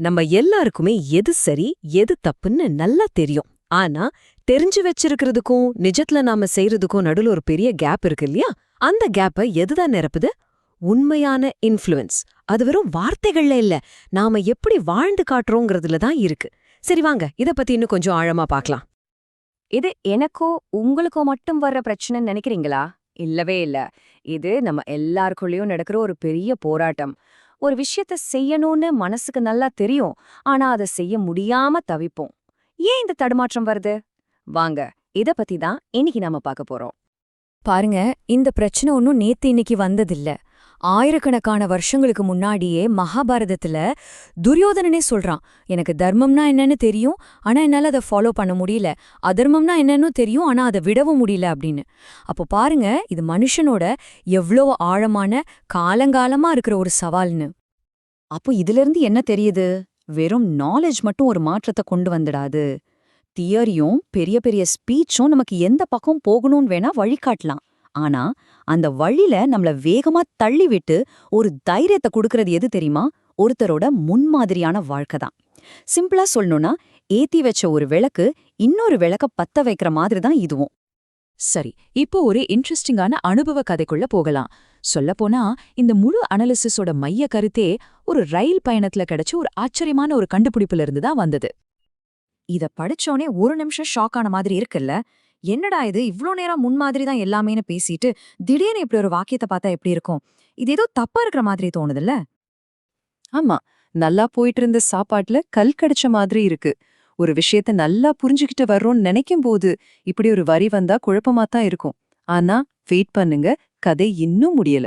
நம்ம எல்லாருக்குமே எது சரி எது தப்புன்னு நல்லா தெரியும். ஆனா தெரிஞ்சு வச்சிருக்கிறதுக்கும் நிஜத்துல நாம செய்யறதுக்கும் நடுவுல ஒரு பெரிய கேப் இருக்கு இல்லையா? அந்த கேப்ப எதுதான் நிரப்புது? உண்மையான இன்ஃப்ளூயன்ஸ் அது வெறும் வார்த்தைகள்ல இல்ல. நாம எப்படி வாழ்ந்து காட்டுறோங்கிறதுல தான் இருக்கு. சரி வாங்க. இத பத்தி இன்னும் கொஞ்சம் ஆழமா பார்க்கலாம் இது எனக்கோ உங்களுக்கோ மட்டும் வர்ற பிரச்சனைன்னு நினைக்கிறீங்களா? இல்லவே இல்ல. இது நம்ம எல்லாருக்குள்ளயும் நடக்கிற ஒரு பெரிய போராட்டம். ஒரு விஷயத்த செய்யணும்னு மனசுக்கு நல்லா தெரியும். ஆனா அதை செய்ய முடியாம தவிப்போம். ஏன் இந்த தடுமாற்றம் வருது? வாங்க இத பத்தி தான் இன்னைக்கு நாம பார்க்க போறோம். பாருங்க இந்த பிரச்சனை ஒன்னும் நேத்து இன்னைக்கு வந்ததில்ல. ஆயிரக்கணக்கான வருஷங்களுக்கு முன்னாடியே மகாபாரதத்துல துரியோதனனே சொல்றான் எனக்கு தர்மம்னா என்னன்னு தெரியும் ஆனா என்னால அதை ஃபாலோ பண்ண முடியல. அதர்மம்னா என்னன்னு தெரியும் ஆனா அதை விடவும் முடியல அப்படின்னு. அப்போ பாருங்க இது மனுஷனோட எவ்வளோ ஆழமான காலங்காலமா இருக்கிற ஒரு சவால்னு. அப்போ இதிலிருந்து என்ன தெரியுது? வெறும் நாலேஜ் மட்டும் ஒரு மாற்றத்தை கொண்டு வந்துடாது. தியரியும் பெரிய பெரிய ஸ்பீச்சும் நமக்கு எந்த பக்கம் போகணும்னு வேணா வழிகாட்டலாம். ஆனா அந்த வழியில நம்மள வேகமா தள்ளி விட்டு ஒரு தைரியத்தை கொடுக்கறது எது தெரியுமா? ஒருத்தரோட முன்மாதிரியான வாழ்க்கை தான். சிம்பிளா சொல்லணும்னா ஏத்தி வச்ச ஒரு விளக்கு இன்னொரு விளக்க பத்த வைக்கிற மாதிரி தான் இதுவும். சரி இப்போ ஒரு இன்ட்ரெஸ்டிங்கான அனுபவ கதைக்குள்ள போகலாம். சொல்லப்போனா இந்த முழு அனாலிசிஸோட மைய கருத்தே ஒரு ரயில் பயணத்துல கிடைச்ச ஒரு ஆச்சரியமான ஒரு கண்டுபிடிப்புல இருந்து தான் வந்தது. இத படிச்சோனே ஒரு நிமிஷம் ஷாக் ஆன மாதிரி இருக்குல்ல? என்னடா இது? இவ்ளோ நேரம் முன்மாதிரி தான் எல்லாமேன்னு பேசிட்டு திடீர்னு இப்படி ஒரு வாக்கியத்தை பார்த்தா எப்படி இருக்கும்? இது ஏதோ தப்பா இருக்கிற மாதிரி தோணுதுல்ல? ஆமா. நல்லா போயிட்டு இருந்த சாப்பாட்டுல கல் கடிச்ச மாதிரி இருக்கு. ஒரு விஷயத்த நல்லா புரிஞ்சுக்கிட்டு வர்றோம்னு நினைக்கும் போது இப்படி ஒரு வரி வந்தா குழப்பமா தான் இருக்கும். ஆனா வெயிட் பண்ணுங்க. கதை இன்னும் முடியல.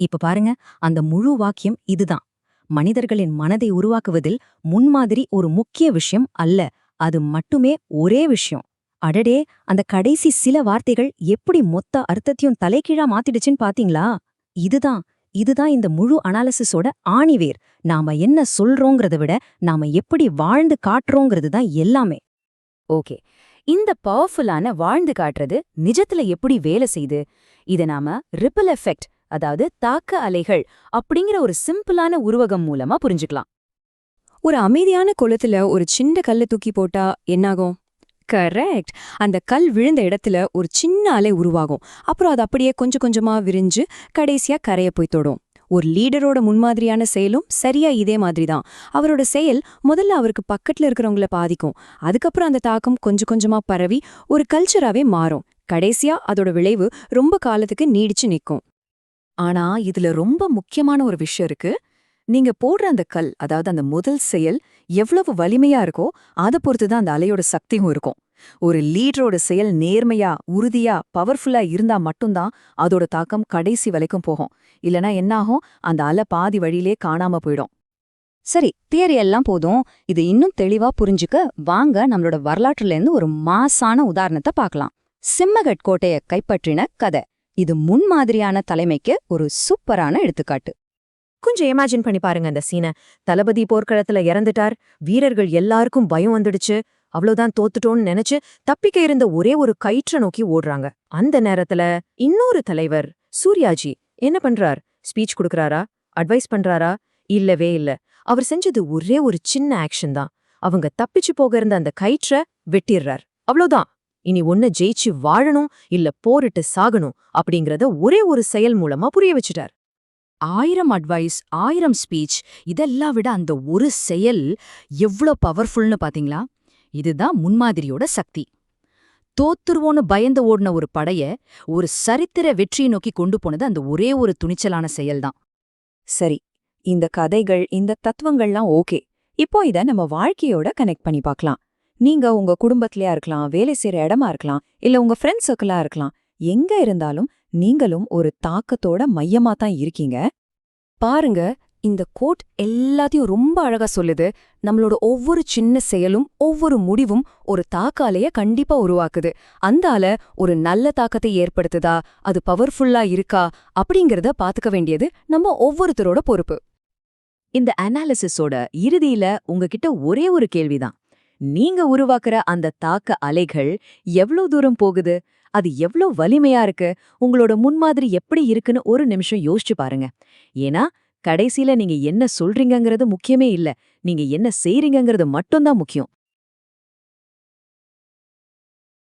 இப்ப பாருங்க. அந்த முழு வாக்கியம் இதுதான். மனிதர்களின் மனதை உருவாக்குவதில் முன்மாதிரி ஒரு முக்கிய விஷயம் அல்ல. அது மட்டுமே ஒரே விஷயம். அடடே அந்த கடைசி சில வார்த்தைகள் எப்படி மொத்த அர்த்தத்தையும் தலைகீழா மாத்திடுச்சுன்னு பாத்தீங்களா? இதுதான் இதுதான் இந்த முழு அனாலிசிஸோட ஆணிவேர். நாம என்ன சொல்றோங்கிறத விட நாம எப்படி வாழ்ந்து காட்டுறோங்கிறது தான் எல்லாமே. ஓகே இந்த பவர்ஃபுல்லான வாழ்ந்து காட்டுறது நிஜத்துல எப்படி வேலை செய்யுது இத நாம ரிப்பிள் எஃபெக்ட் அதாவது தாக்க அலைகள் அப்படிங்கிற ஒரு சிம்பிளான உருவகம் மூலமா புரிஞ்சுக்கலாம். ஒரு அமைதியான குளத்துல ஒரு சின்ன கல்லை தூக்கி போட்டா என்னாகும்? கரெக்ட் அந்த கல் விழுந்த இடத்துல ஒரு சின்ன அலை உருவாகும். அப்புறம் அது அப்படியே கொஞ்சம் கொஞ்சமா விரிஞ்சு கடைசியா கரைய போய் தொடும். ஒரு லீடரோட முன்மாதிரியான செயலும் சரியா இதே மாதிரி தான் அவரோட செயல் முதல்ல அவருக்கு பக்கத்துல இருக்கிறவங்கள பாதிக்கும். அதுக்கப்புறம் அந்த தாக்கம் கொஞ்சம் கொஞ்சமா பரவி ஒரு கல்ச்சராவே மாறும். கடைசியா அதோட விளைவு ரொம்ப காலத்துக்கு நீடிச்சு நிக்கும் ஆனா இதுல ரொம்ப முக்கியமான ஒரு விஷயம் இருக்கு. நீங்க போடுற அந்த கல் அதாவது அந்த முதல் செயல் எவ்வளவு வலிமையா இருக்கோ அதை பொறுத்து தான் அந்த அலையோட சக்தியும் இருக்கும். ஒரு லீடரோட செயல் நேர்மையா உறுதியா பவர்ஃபுல்லா இருந்தா மட்டும்தான் அதோட தாக்கம் கடைசி வரைக்கும் போகும். இல்லனா என்னாகும்? அந்த அலை பாதி வழியிலே காணாம போயிடும். சரி தியரி எல்லாம் போதும். இது இன்னும் தெளிவா புரிஞ்சுக்க வாங்க நம்மளோட வரலாற்றுல இருந்து ஒரு மாசான உதாரணத்தை பார்க்கலாம் சிம்மகட் கோட்டையை கைப்பற்றின கதை. இது முன்மாதிரியான தலைமைக்கு ஒரு சூப்பரான எடுத்துக்காட்டு. கொஞ்சம் இமேஜின் பண்ணி பாருங்க அந்த சீனை தளபதி போர்க்களத்துல இறந்துட்டார். வீரர்கள் எல்லாருக்கும் பயம் வந்துடுச்சு. அவ்வளவுதான் தோத்துட்டோம்னு நினைச்சு தப்பிக்க இருந்த ஒரே ஒரு கயிற்ற நோக்கி ஓடுறாங்க. அந்த நேரத்துல இன்னொரு தலைவர் சூர்யாஜி என்ன பண்றார்? ஸ்பீச் கொடுக்கறாரா? அட்வைஸ் பண்றாரா? இல்லவே இல்ல. அவர் செஞ்சது ஒரே ஒரு சின்ன ஆக்ஷன் தான். அவங்க தப்பிச்சு போக இருந்த அந்த கயிற்ற வெட்டிடுறார். அவ்வளவுதான். இனி ஒன்ன ஜெயிச்சு வாழணும் இல்ல போரிட்டு சாகணும் அப்படிங்கறத ஒரே ஒரு செயல் மூலமா புரிய வச்சுட்டார். ஆயிரம் அட்வைஸ் ஆயிரம் ஸ்பீச் இதெல்லாம் விட அந்த ஒரு செயல் எவ்ளோ பவர்ஃபுல்னு பாத்தீங்களா? இதுதான் முன்மாதிரியோட சக்தி. தோத்துருவோன்னு பயந்து ஓடின ஒரு படைய ஒரு சரித்திர வெற்றியை நோக்கி கொண்டு போனது அந்த ஒரே ஒரு துணிச்சலான செயல்தான். சரி இந்த கதைகள் இந்த தத்துவங்கள்லாம் ஓகே. இப்போ இத நம்ம வாழ்க்கையோட கனெக்ட் பண்ணி பார்க்கலாம் நீங்க உங்க குடும்பத்திலயா இருக்கலாம் வேலை செய்யற இடமா இருக்கலாம் இல்ல உங்க ஃப்ரெண்ட் சர்க்கிளா இருக்கலாம் எங்க இருந்தாலும் நீங்களும் ஒரு தாக்கத்தோட மையமா தான் இருக்கீங்க. பாருங்க இந்த கோட் எல்லாத்தையும் ரொம்ப அழகா சொல்லுது. நம்மளோட ஒவ்வொரு சின்ன செயலும் ஒவ்வொரு முடிவும் ஒரு தாக்காலைய கண்டிப்பா உருவாக்குது. அந்தால ஒரு நல்ல தாக்கத்தை ஏற்படுத்துதா? அது பவர்ஃபுல்லா இருக்கா? அப்படிங்கறத பாத்துக்க வேண்டியது நம்ம ஒவ்வொருத்தரோட பொறுப்பு. இந்த அனாலிசிஸோட இறுதியில உங்ககிட்ட ஒரே ஒரு கேள்விதான். நீங்க உருவாக்குற அந்த தாக்க அலைகள் எவ்வளவு தூரம் போகுது? அது எவ்ளோ வலிமையா இருக்கு? உங்களோட முன்மாதிரி எப்படி இருக்குன்னு ஒரு நிமிஷம் யோசிச்சு பாருங்க. ஏன்னா கடைசியில நீங்க என்ன சொல்றீங்கங்கிறது முக்கியமே இல்ல. நீங்க என்ன செய்றீங்கங்கிறது மட்டும்தான் முக்கியம்.